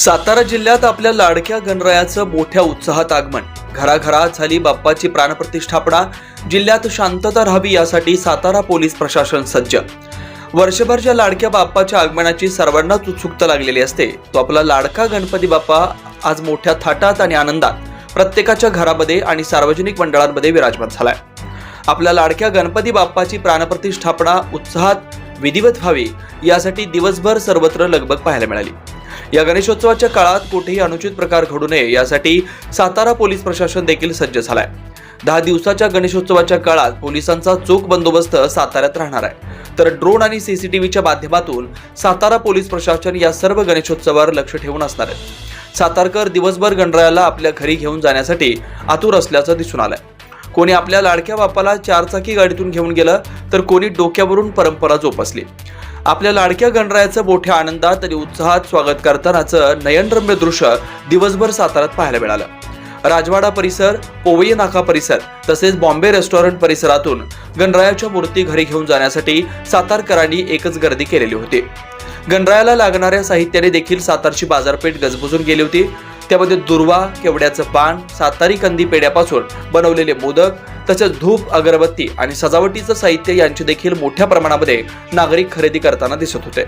सातारा जिल्ह्यात आपल्या लाडक्या गणरायाचं मोठ्या उत्साहात आगमन. घराघरात झाली बाप्पाची प्राणप्रतिष्ठापना जिल्ह्यात शांतता राहावी यासाठी सातारा पोलीस प्रशासन सज्ज. वर्षभर ज्या लाडक्या बाप्पाच्या आगमनाची सर्वांनाच उत्सुकता लागलेली असते तो आपला लाडका गणपती बाप्पा आज मोठ्या थाटात आणि आनंदात प्रत्येकाच्या घरामध्ये आणि सार्वजनिक मंडळांमध्ये विराजमान झालाय. आपल्या लाडक्या गणपती बाप्पाची प्राणप्रतिष्ठापना उत्साहात विधिवत व्हावी यासाठी दिवसभर सर्वत्र लगबग पाहायला मिळाली. या गणेशोत्सवाच्या काळात कुठेही अनुचित प्रकार घडू नये यासाठी सातारा पोलीस प्रशासन देखील सज्ज झालाय. दहा दिवसाच्या गणेशोत्सवाच्या काळात पोलिसांचा चोख बंदोबस्त साताऱ्यात राहणार आहे. तर ड्रोन आणि सीसीटीव्हीच्या माध्यमातून सातारा पोलीस प्रशासन या सर्व गणेशोत्सवावर लक्ष ठेवून असणार आहे. सातारकर दिवसभर गणरायाला आपल्या घरी घेऊन जाण्यासाठी आतुर असल्याचं दिसून आलंय. कोणी आपल्या लाडक्या बापाला चारचाकी गाडीतून घेऊन गेलं तर कोणी डोक्यावरून परंपरा जोपासली. आपल्या लाडक्या गणरायाचं मोठ्या आनंदात आणि उत्साहात स्वागत करतानाचं नयनरम्य दृश्य दिवसभर साताऱ्यात पाहायला मिळालं. राजवाडा परिसर पोवई नाका परिसर तसेच बॉम्बे रेस्टॉरंट परिसरातून गणरायाच्या मूर्ती घरी घेऊन जाण्यासाठी सातारकरांनी एकच गर्दी केलेली होती. गणरायाला लागणाऱ्या साहित्याने देखील सातारची बाजारपेठ गजबजून गेली होती. त्यामध्ये दुर्वा केवड्याचं पान सातारी कंदी पेड्यापासून बनवलेले मोदक तसेच धूप अगरबत्ती आणि सजावटीचं साहित्य यांचे देखील मोठ्या प्रमाणामध्ये नागरिक खरेदी करताना दिसत होते.